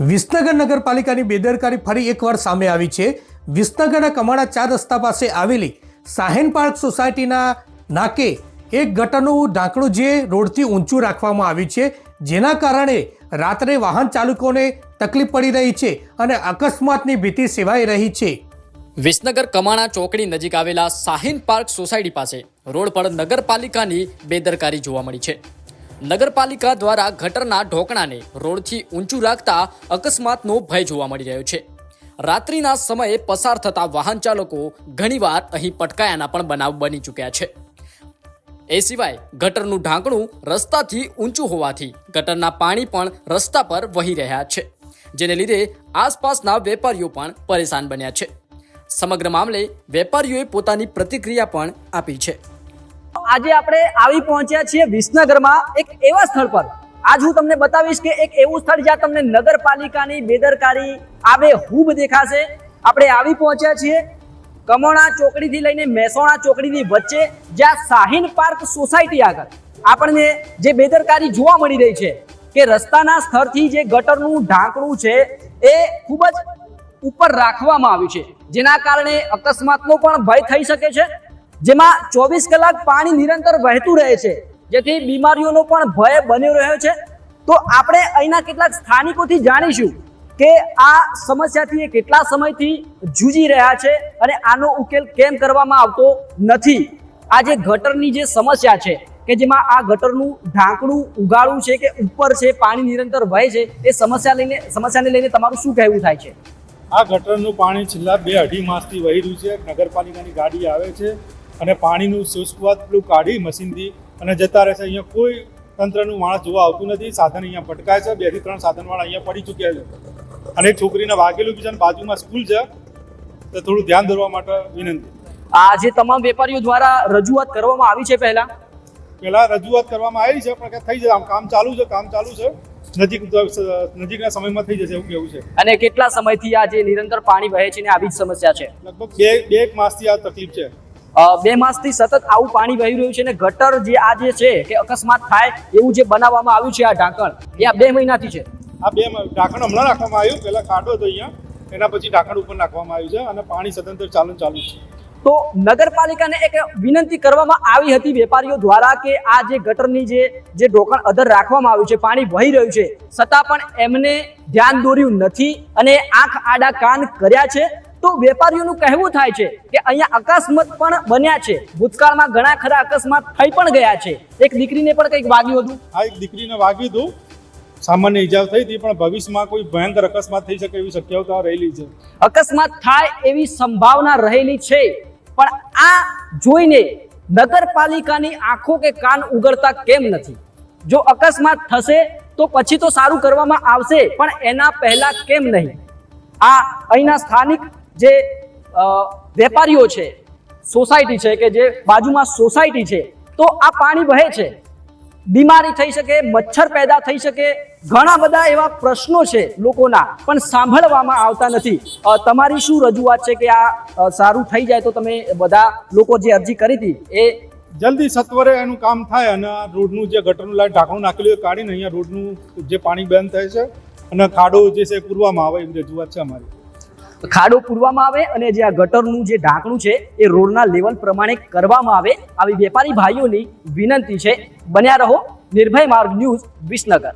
વિસનગર નગરપાલિકાની બેદરકારી ફરી એકવાર સામે આવી છે. વિસનગરના કમાણા ચાર રસ્તા પાસે આવેલી સાહેન પાર્ક સોસાયટીના નાકે એક ગટરનું ઢાંકણું જે રોડથી ઊંચું રાખવામાં આવ્યું છે, જેના કારણે રાત્રે વાહન ચાલકોને તકલીફ પડી રહી છે અને અકસ્માતની ભીતિ સેવાઈ રહી છે. વિસનગર કમાણા ચોકડી નજીક આવેલા સાહિન પાર્ક સોસાયટી પાસે રોડ પર નગરપાલિકાની બેદરકારી જોવા મળી છે. નગરપાલિકા દ્વારા ગટરના ઢોકણાને રોડથી ઊંચું રાખતા અકસ્માતનો ભય જોવા મળી રહ્યો છે. રાત્રિના સમયે પસાર થતા વાહન ચાલકો ઘણીવાર અહીં પટકાયાના પણ બનાવ બની ચૂક્યા છે. એ સિવાય ગટરનું ઢાંકણું રસ્તાથી ઊંચું હોવાથી ગટરના પાણી પણ રસ્તા પર વહી રહ્યા છે, જેને લીધે આસપાસના વેપારીઓ પણ પરેશાન બન્યા છે. સમગ્ર મામલે વેપારીઓએ પોતાની પ્રતિક્રિયા પણ આપી છે. આજે આપણે આવી પહોંચ્યા છીએ વિસનગરમાં એક એવા સ્થળ પર. આજ હું તમને બતાવીશ કે એક એવું સ્થળ જ્યાં તમને નગરપાલિકાની બેદરકારી આબે હૂબ દેખાશે. આપણે આવી પહોંચ્યા છીએ કમોણા ચોકડીથી લઈને મહેસાણા ચોકડીની વચ્ચે, જ્યાં શાહીન પાર્ક સોસાયટી આગળ. આપણને જે બેદરકારી જોવા મળી રહી છે કે રસ્તાના સ્થળથી જે ગટરનું ઢાંકણું છે, એ ખૂબ જ ઉપર રાખવામાં આવ્યું છે. જેના કારણે અકસ્માતનો પણ ભય થઈ શકે છે. જેમાં ચોવીસ કલાક પાણી નિરંતર વહેતું રહે છે. જેથી બીમારીઓનો પણ ભય બન્યો રહ્યો છે. તો આપણે અહીંના કેટલાક સ્થાનિકોથી જાણીશું કે આ સમસ્યાથી એ કેટલા સમયથી જૂજી રહ્યા છે અને આનો ઉકેલ કેમ કરવામાં આવતો નથી. આ જે ગટરની જે સમસ્યા છે, કે જેમાં આ ગટરનું ઢાંકણું ઉગાડું છે કે ઉપર છે, પાણી નિરંતર વહે છે, એ સમસ્યા લઈને, સમસ્યાને લઈને તમારું શું કહેવું થાય છે? આ ગટરનું પાણી છેલ્લા બે અઢી માસથી વહી રહ્યું છે. નગરપાલિકાની ગાડી આવે છે. અને પાણીનું શુષ્કવાત પેલું કાઢી મશીનથી અને જતા રહેશે. અહીંયા કોઈ તંત્રનું માણસ જોવા આવતું નથી. સાધન અહીંયા ભટકાય છે. બેથી ત્રણ સાધનવાળા અહીંયા પડી ચૂક્યા છે. અને છોકરીને વાગેલું બી છે અને બાજુમાં સ્કૂલ છે. તો થોડું ધ્યાન દોરવા માટે વિનંતી. આ જે તમામ વેપારીઓ દ્વારા રજૂઆત કરવામાં આવી છે પહેલા? પહેલા રજૂઆત કરવામાં આવી છે પણ થઈ જશે આમ કામ ચાલુ છે કામ ચાલુ છે. નજીક નજીકના સમયમાં થઈ જશે એવું કેવું છે. અને કેટલા સમયથી આ જે નિરંતર પાણી વહે છે ને આવી જ સમસ્યા છે? લગભગ બે બે એક માસથી આ તકલીફ છે. બે માસથી સતત આવું પાણી વહી રહ્યું છે અને ગટર જે આ જે છે કે અકસ્માત થાય એવું જે બનાવવામાં આવ્યું છે આ ઢાંકણ એ આ બે મહિનાથી છે. આ બે ઢાંકણ હમણાં રાખવામાં આવ્યું. પહેલા કાઢો હતો અહીંયા. એના પછી ઢાંકણ ઉપર નાખવામાં આવ્યું છે અને પાણી સદંતર ચાલુ ચાલુ છે. તો નગરપાલિકાને એક વિનંતી કરવામાં આવી હતી વેપારીઓ દ્વારા કે આ જે ગટરની જે જે ઢોકણ અધર રાખવામાં આવ્યું છે પાણી વહી રહ્યું છે છતાં પણ એમને ધ્યાન દોર્યું નથી અને આંખ આડા કાન કર્યા છે. તો વેપારીઓનું કહેવું થાય છે કે અહીંયા અકસ્માત પણ બન્યા છે. ભૂતકાળમાં ઘણા ખરા અકસ્માત થઈ પણ ગયા છે. એક દીકરીને પણ કંઈક વાગ્યું હતું? હા એક દીકરીને વાગ્યું હતું. સામાન્ય ઈજા થઈ હતી પણ ભવિષ્યમાં કોઈ ભયંકર અકસ્માત થઈ શકે એવી શક્યતા રહેલી છે. અકસ્માત થાય એવી સંભાવના રહેલી છે. પણ આ જોઈને નગરપાલિકાની આંખો કે કાન ઉગડતા કેમ નથી? જો અકસ્માત થશે તો પછી તો સારું કરવામાં આવશે પણ એના પહેલા કેમ નહીં? આ અહીંના સ્થાનિક જે વેપારીઓ છે સોસાયટી છે કે જે બાજુમાં સોસાયટી છે, તો આ પાણી વહે છે. બીમારી થઈ શકે, મચ્છર પેદા થઈ શકે, ઘણા બધા એવા પ્રશ્નો છે લોકોના, પણ સાંભળવામાં આવતા નથી. તમારી શું રજૂઆત છે કે આ સારું થઈ જાય તો તમે બધા લોકો જે અરજી કરી હતી, એ જલ્દી સત્વરે એનું કામ થાય અને રોડનું જે ગટરનું લાઈટ ઢાંકણું નાખેલું એ કાઢીને અહીંયા રોડનું જે પાણી બંધ થાય છે, અને ખાડો જે છે પૂરવામાં આવે એવી રજૂઆત છે અમારી. ખાડો પૂરવામાં આવે અને જે આ ગટરનું જે ઢાંકણું છે, એ રોડના લેવલ પ્રમાણે કરવામાં આવે, આવી વેપારી ભાઈઓની વિનંતી છે. બન્યા રહો, નિર્ભય માર્ગ ન્યૂઝ વિસનગર.